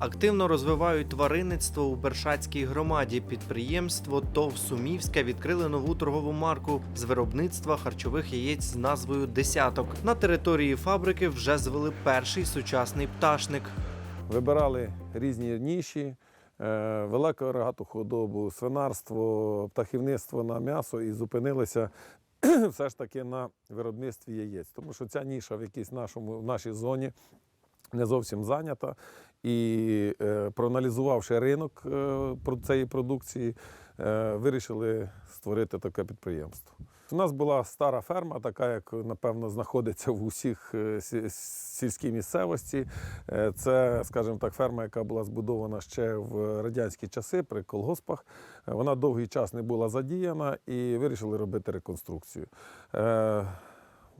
Активно розвивають тваринництво у Бершацькій громаді. Підприємство ТОВ Сумівська відкрили нову торгову марку з виробництва харчових яєць з назвою Десяток. На території фабрики вже звели перший сучасний пташник. Вибирали різні ніші, е, велику рогату худобу, свинарство, птахівництво на м'ясо і зупинилися все ж таки на виробництві яєць. Тому що ця ніша в якійсь нашому, в нашій зоні не зовсім зайнята. І е, проаналізувавши ринок е, цієї продукції, е, вирішили створити таке підприємство. У нас була стара ферма, така як напевно знаходиться в усіх сільській місцевості. Це, скажімо так, ферма, яка була збудована ще в радянські часи при колгоспах. Вона довгий час не була задіяна і вирішили робити реконструкцію.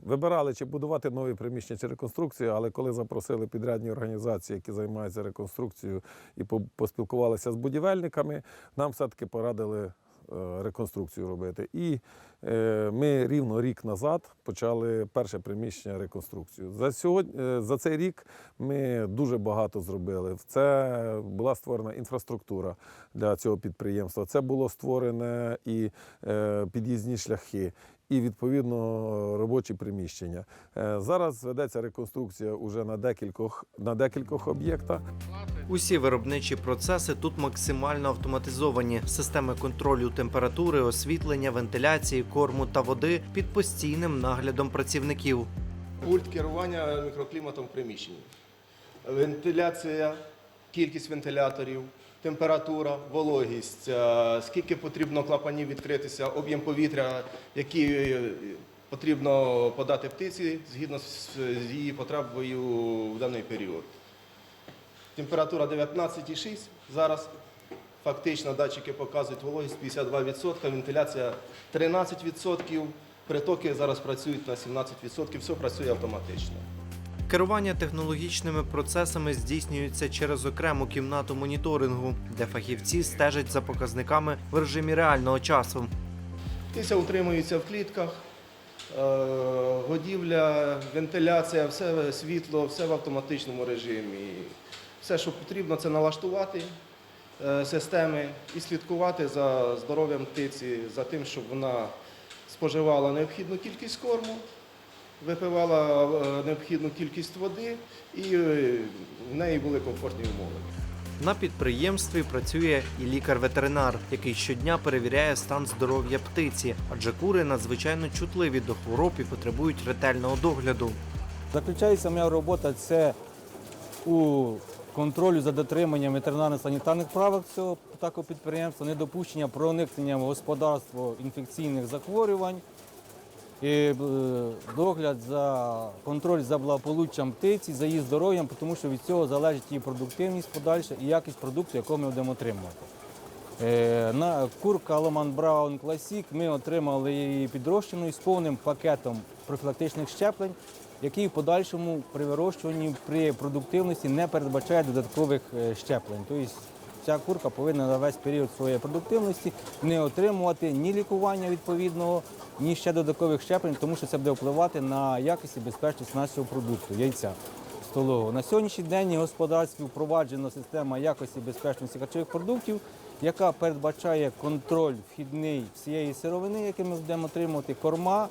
Вибирали, чи будувати нові приміщення чи реконструкцію, але коли запросили підрядні організації, які займаються реконструкцією, і поспілкувалися з будівельниками, нам все-таки порадили е, реконструкцію робити. І е, ми рівно рік назад почали перше приміщення реконструкцію. За, сьогодні, е, за цей рік ми дуже багато зробили. Це була створена інфраструктура для цього підприємства. Це було створене і під'їзні шляхи. І відповідно робочі приміщення. Е, Зараз ведеться реконструкція уже на декількох на декількох об'єктах. Усі виробничі процеси тут максимально автоматизовані. Системи контролю температури, освітлення, вентиляції, корму та води під постійним наглядом працівників. Пульт керування мікрокліматом в приміщенні. Вентиляція, кількість вентиляторів, температура, вологість, е, скільки потрібно клапанів відкритися, об'єм повітря, який е, потрібно подати птиці згідно з з її потребою в даний період. Температура 19,6 зараз. Фактично датчики показують вологість 52%, вентиляція 13%, притоки зараз працюють на 17%, все працює автоматично. Керування технологічними процесами здійснюється через окрему кімнату моніторингу, де фахівці стежать за показниками в режимі реального часу. Птиця утримується в клітках, е, годівля, вентиляція, все світло, все в автоматичному режимі. Все, що потрібно, це налаштувати е, системи і слідкувати за здоров'ям птиці, за тим, щоб вона споживала необхідну кількість корму, випивала е, необхідну кількість води і е, в неї були комфортні умови. На підприємстві працює і лікар-ветеринар, який щодня перевіряє стан здоров'я птиці, адже кури надзвичайно чутливі до хвороб і потребують ретельного догляду. Заключається моя робота це у контролю за дотриманням ветеринарно-санітарних правил цього такого підприємства, недопущення проникнення в господарство інфекційних захворювань, і е, догляд за контроль за благополуччям птиці, за її здоров'ям, тому що від цього залежить її продуктивність подальша і якість продукту, яку ми будемо отримувати. Е, На курка Ломан Браун Класік ми отримали її підрощену з повним пакетом профілактичних щеплень, який в подальшому при вирощуванні при продуктивності не передбачає додаткових е, щеплень. Ця курка повинна на весь період своєї продуктивності не отримувати ні лікування відповідного, ні ще додаткових щеплень, тому що це буде впливати на якість і безпечність нашого продукту яйця столового. На сьогоднішній день господарстві впроваджена система якості безпечності харчових продуктів, яка передбачає контроль вхідний всієї сировини, яку ми будемо отримувати, корма,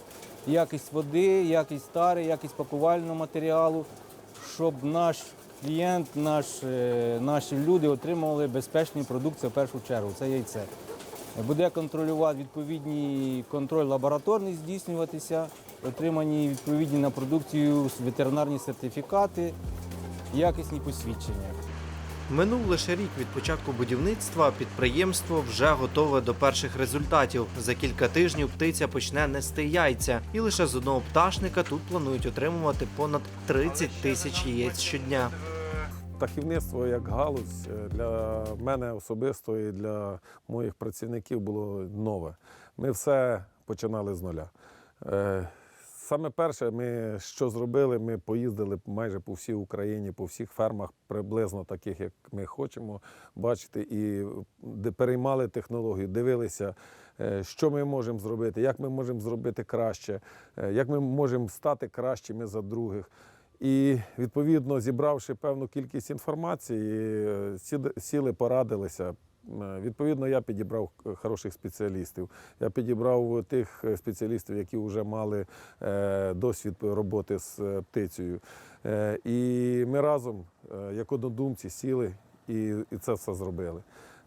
якість води, якість тари, якість пакувального матеріалу, щоб наш клієнт, наш, е, наші люди отримували безпечні продукти в першу чергу, це яйце. Буде контролювати відповідний контроль лабораторний здійснюватися, отримані відповідні на продукцію ветеринарні сертифікати, якісні посвідчення. Минув лише рік від початку будівництва, підприємство вже готове до перших результатів. За кілька тижнів птиця почне нести яйця, і лише з одного пташника тут планують отримувати понад 30 тисяч яєць щодня. Птахівництво як галузь е, для мене особисто і для моїх працівників було нове. Ми все починали з нуля. Саме перше, ми що зробили, ми поїздили майже по всій Україні, по всіх фермах, приблизно таких, як ми хочемо бачити, і переймали технологію, дивилися, е, що ми можемо зробити, як ми можемо зробити краще, е, як ми можемо стати кращими за других. І відповідно, зібравши певну кількість інформації, е, сіли, порадилися. Е, Відповідно, я підібрав е, хороших спеціалістів. Я підібрав тих е, спеціалістів, які вже мали досвід роботи з птицею. І ми разом, як однодумці, сіли і це все зробили.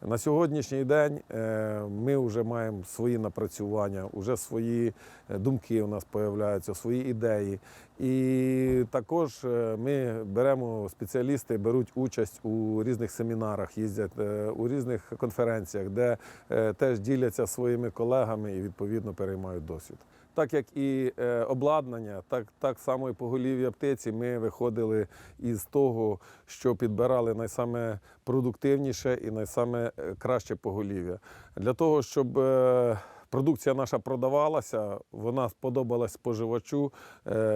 На сьогоднішній день е, ми вже маємо свої напрацювання, вже свої е, думки у нас з'являються, свої ідеї. І також е, ми беремо спеціалісти, беруть участь у різних семінарах, їздять у різних конференціях, де теж діляться своїми колегами і відповідно переймають досвід. Так як і е, обладнання, так, так само і поголів'я птиці, ми виходили із того, що підбирали найсаме продуктивніше і найсаме е, краще поголів'я. Для того, щоб е, продукція наша продавалася, вона сподобалась споживачу.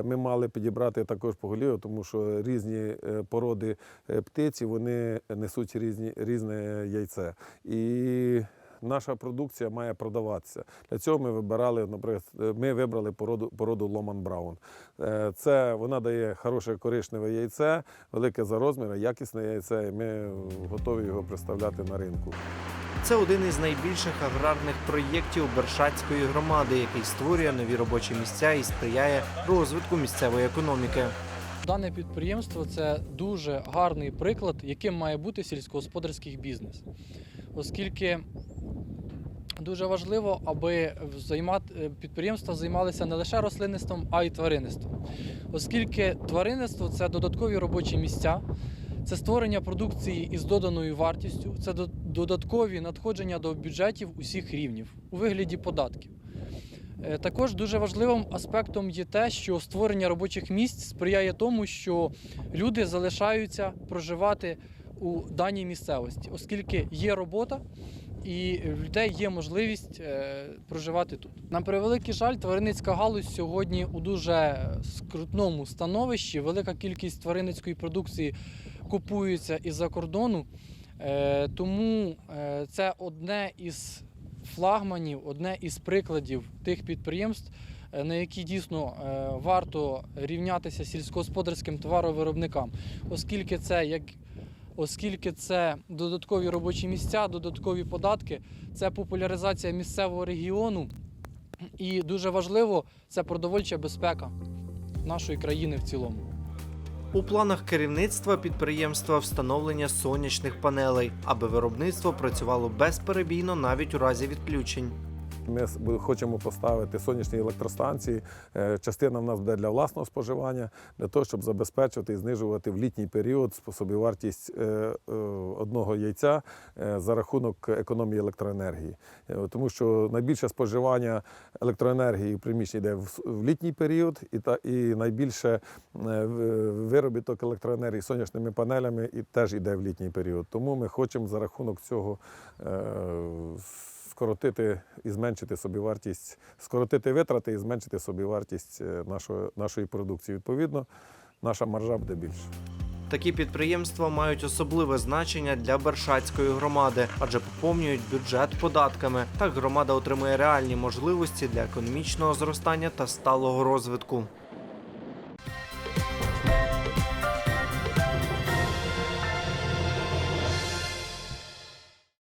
Ми мали підібрати також поголів'я, тому що різні породи птиці вони несуть різні, різне яйце. І наша продукція має продаватися. Для цього ми вибирали, наприклад, ми вибрали породу, породу Ломан Браун. Е, Це вона дає хороше коричневе яйце, велике за розміром, якісне яйце, і ми готові його представляти на ринку. Це один із найбільших аграрних проєктів Бершацької громади, який створює нові робочі місця і сприяє розвитку місцевої економіки. Дане підприємство це дуже гарний приклад, яким має бути сільськогосподарський бізнес, оскільки дуже важливо, аби займати, підприємства займалися не лише рослинництвом, а й тваринництвом. Оскільки тваринництво це додаткові робочі місця, це створення продукції із доданою вартістю, це додаткові надходження до бюджетів усіх рівнів у вигляді податків. Е, Також дуже важливим аспектом є те, що створення робочих місць сприяє тому, що люди залишаються проживати у даній місцевості, оскільки є робота і в людей є можливість е, проживати тут. На превеликий жаль, тваринницька галузь сьогодні у дуже скрутному становищі. Велика кількість тваринницької продукції купується із-за кордону. Е, Тому е, це одне із флагманів, одне із прикладів тих підприємств, е, на які дійсно е, варто рівнятися сільськогосподарським товаровиробникам, оскільки це як Оскільки це додаткові робочі місця, додаткові податки, це популяризація місцевого регіону, і дуже важливо це продовольча безпека нашої країни в цілому. У планах керівництва підприємства встановлення сонячних панелей, аби виробництво працювало безперебійно навіть у разі відключень. Ми хочемо поставити сонячні електростанції. Е, Частина в нас буде для власного споживання, для того, щоб забезпечувати і знижувати в літній період собівартість е, е, одного яйця за рахунок економії електроенергії. Тому що найбільше споживання електроенергії в приміщенні йде в літній період, і, та, і найбільше виробіток електроенергії сонячними панелями і теж йде в літній період. Тому ми хочемо за рахунок цього скоротити і зменшити собівартість, скоротити витрати і зменшити собівартість е, нашої, нашої продукції. Відповідно, наша маржа буде більша. Такі підприємства мають особливе значення для Бершацької громади, адже поповнюють бюджет податками. Так громада отримує реальні можливості для економічного зростання та сталого розвитку.